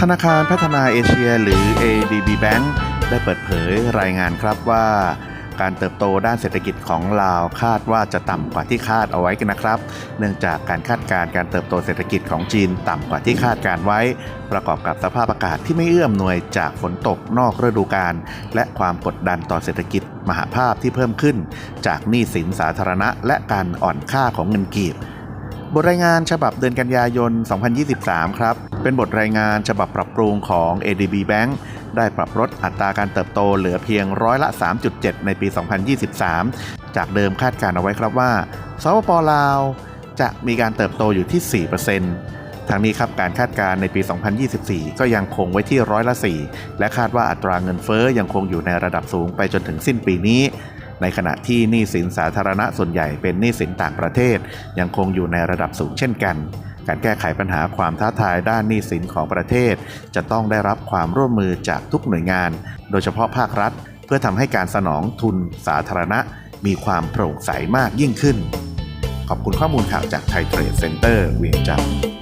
ธนาคารพัฒนาเอเชียหรือ ADB Bank ได้เปิดเผยรายงานครับว่า การเติบโตด้านเศรษฐกิจของลาวคาดว่าจะต่ำกว่าที่คาดเอาไว้กันนะครับ เนื่องจากการคาดการณ์การเติบโตเศรษฐกิจของจีนต่ำกว่าที่คาดการไว้ ประกอบกับสภาพอากาศที่ไม่เอื้อมหน่วยจากฝนตกนอกฤดูกาลและความกดดันต่อเศรษฐกิจมหาภาพที่เพิ่มขึ้น จากหนี้สินสาธารณะ และการอ่อนค่าของเงินกีบ บทรายงานฉบับเดือนกันยายน 2023 ครับ เป็นบทรายงานฉบับปรับปรุงของ ADB Bank ได้ปรับลดอัตราการเติบโตเหลือเพียงร้อยละ 3.7 ในปี 2023 จากเดิมคาดการเอาไว้ครับว่า สปปลาว จะมีการเติบโตอยู่ที่ 4%ทางนี้ครับการคาดการในปี 2024 ก็ยังคงไว้ที่ร้อยละ 4 และคาดว่าอัตราเงินเฟ้อยังคงอยู่ในระดับสูงไปจนถึงสิ้นปีนี้ ในขณะที่หนี้สินสาธารณะส่วนใหญ่เป็นหนี้สินต่างประเทศ ยังคงอยู่ในระดับสูงเช่นกัน การแก้ไขปัญหาความท้าทายด้านหนี้สินของประเทศ จะต้องได้รับความร่วมมือจากทุกหน่วยงาน โดยเฉพาะภาครัฐ เพื่อทำให้การสนองทุนสาธารณะ มีความโปร่งใสมากยิ่งขึ้น ขอบคุณข้อมูลข่าวจากไทยเทรดเซ็นเตอร์เวียงจันทร์